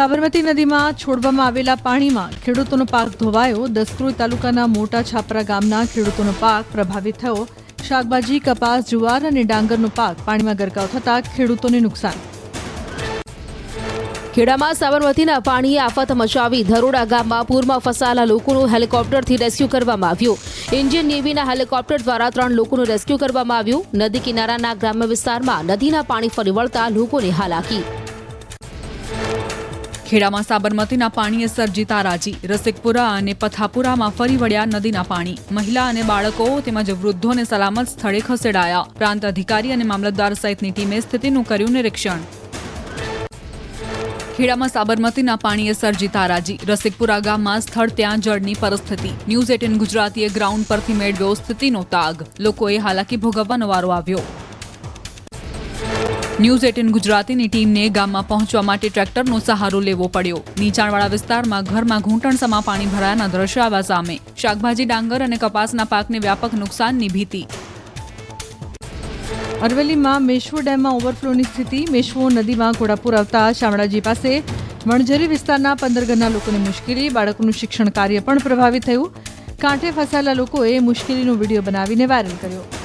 સાબરમતી નદીમાં છોડવામાં આવેલા પાણીમાં ખેડૂતોનો પાક ધોવાયો. દસક્રોઈ તાલુકાના મોટા છાપરા ગામના ખેડૂતોનો પાક પ્રભાવિત થયો. શાકભાજી, કપાસ, જુવાર અને ડાંગરનો પાક પાણીમાં ગરકાવ થતાં ખેડૂતોને નુકસાન. ખેડામાં સાબરમતીના પાણીએ આફત મચાવી ધરોડા ગામમાં પૂરમાં ફસાયેલા લોકોનું હેલિકોપ્ટરથી રેસ્ક્યુ કરવામાં આવ્યું. ઇન્ડિયન નેવીના હેલિકોપ્ટર દ્વારા ત્રણ લોકોનું રેસ્ક્યુ કરવામાં આવ્યું. નદી કિનારાના ગ્રામ્ય વિસ્તારમાં નદીના પાણી ફરી વળતા લોકોને હાલાકી. ખેડામાં સાબરમતીના પાણીએ સર્જી તારાજી. રસિકપુરા અને પથાપુરામાં ફરી વળ્યા નદીના પાણી. મહિલા અને બાળકો તેમજ વૃદ્ધોને સલામત સ્થળે ખસેડાયા. પ્રાંત અધિકારી અને મામલતદાર સહિતની ટીમે સ્થિતિનું કર્યું નિરીક્ષણ. ખેડામાં સાબરમતીના પાણીએ સર્જી તારાજી. રસિકપુરા ગામમાં સ્થળ ત્યાં જળની પરિસ્થિતિ. ન્યૂઝ એટીન ગુજરાતીએ ગ્રાઉન્ડ પરથી મેળવ્યો સ્થિતિનો તાગ. લોકોએ હાલાકી ભોગવવાનો વારો આવ્યો. ન્યૂઝ એટીન ગુજરાતીની ટીમને ગામમાં પહોંચવા માટે ટ્રેક્ટરનો સહારો લેવો પડ્યો. નીચાણવાળા વિસ્તારમાં ઘરમાં ઘૂંટણસમાં પાણી ભરાયાના દ્રશ્યો સામે. શાકભાજી, ડાંગર અને કપાસના પાકને વ્યાપક નુકસાનની ભીતિ. અરવલ્લીમાં મેશ્વો ડેમમાં ઓવરફ્લોની સ્થિતિ. મેશ્વો નદીમાં ઘોડાપુર આવતા શામળાજી પાસે વણઝરી વિસ્તારના પંદર ઘરના લોકોને મુશ્કેલી, બાળકોનું શિક્ષણ કાર્ય પણ પ્રભાવિત થયું. કાંઠે ફસાયેલા લોકોએ મુશ્કેલીનો વીડિયો બનાવીને વાયરલ કર્યો.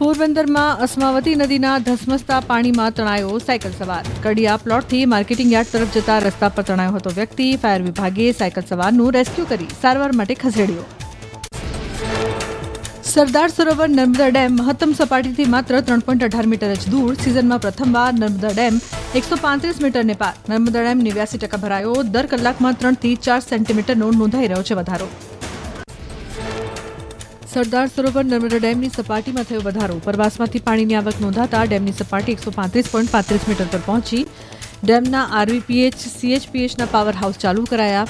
પોરબંદરમાં અસ્માવતી નદીના ધસમસતા પાણીમાં તણાયો સાયકલ સવાર. કડિયા પ્લોટથી માર્કેટિંગ યાર્ડ તરફ જતા રસ્તા પર તણાયો હતો વ્યક્તિ. ફાયર વિભાગે સાયકલ સવારનું રેસ્ક્યુ કરી સારવાર માટે ખસેડ્યો. સરદાર સરોવર નર્મદા ડેમ મહત્તમ સપાટીથી માત્ર ત્રણ પોઈન્ટ અઢાર મીટર જ દૂર. સિઝનમાં પ્રથમવાર નર્મદા ડેમ એકસો પાંત્રીસ મીટરને પાર. નર્મદા ડેમ નેવ્યાસી ટકા ભરાયો. દર કલાકમાં ત્રણથી ચાર સેન્ટીમીટરનો નોંધાઈ રહ્યો છે વધારો. સરદાર સરોવર નર્મદા ડેમની સપાટીમાં થયો વધારો. ઉપરવાસમાંથી પાણીની આવક નોંધાતા ડેમની સપાટી એકસો પાંત્રીસ પોઈન્ટ પાંત્રીસ મીટર પર પહોંચી. ડેમના આરવીપીએચ, સીએચપીએચના પાવર હાઉસ ચાલુ કરાયા.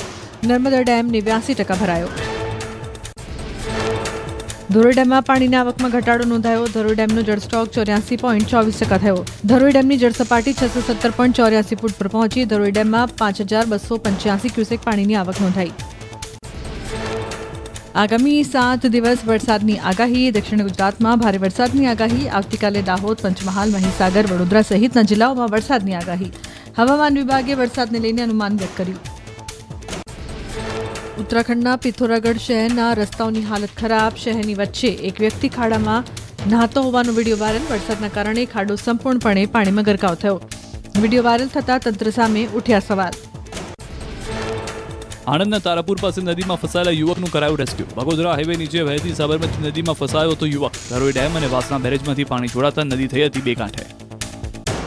નર્મદા ડેમ નેવ્યાસી ટકા ભરાયો. ધરોઈ ડેમમાં પાણીની આવકમાં ઘટાડો નોંધાયો. ધરોઈ ડેમનો જળસ્ટોક ચોર્યાસી પોઈન્ટ ચોવીસ ટકા થયો. ધરોઈ ડેમની જળસપાટી છસો સત્તર પોઈન્ટ ચોર્યાસી ફૂટ પર પહોંચી. ધરોઈ ડેમમાં પાંચ હજાર બસો પંચ્યાસી ક્યુસેક પાણીની આવક નોંધાઈ. આગામી સાત દિવસ વરસાદની આગાહી, દક્ષિણ ગુજરાતમાં ભારે વરસાદની આગાહી, આવતીકાલે દાહોદ, પંચમહાલ, મહીસાગર, વડોદરા સહિતના જિલ્લાઓમાં વરસાદની આગાહી. હવામાન વિભાગે વરસાદને લઈને અનુમાન વ્યક્ત કર્યું. ઉત્તરાખંડના પિથોરાગઢ શહેરના રસ્તાઓની હાલત ખરાબ. શહેરની વચ્ચે એક વ્યક્તિ ખાડામાં નહાતો હોવાનો વીડિયો વાયરલ. વરસાદના કારણે ખાડો સંપૂર્ણપણે પાણીમાં ગરકાવ થયો. વીડિયો વાયરલ થતાં તંત્ર સામે ઉઠ્યા સવાલ. આણંદના તારાપુર પાસે નદીમાં ફસાયેલા યુવકનું કરાયું રેસ્ક્યુ. વગોદરા હાઈવે નીચે વહેતી સાબરમતી નદીમાં ફસાયો હતો યુવક. ધરોઈ ડેમ અને વાસણા બેરેજમાંથી પાણી છોડાતા નદી થઈ હતી બે કાંઠે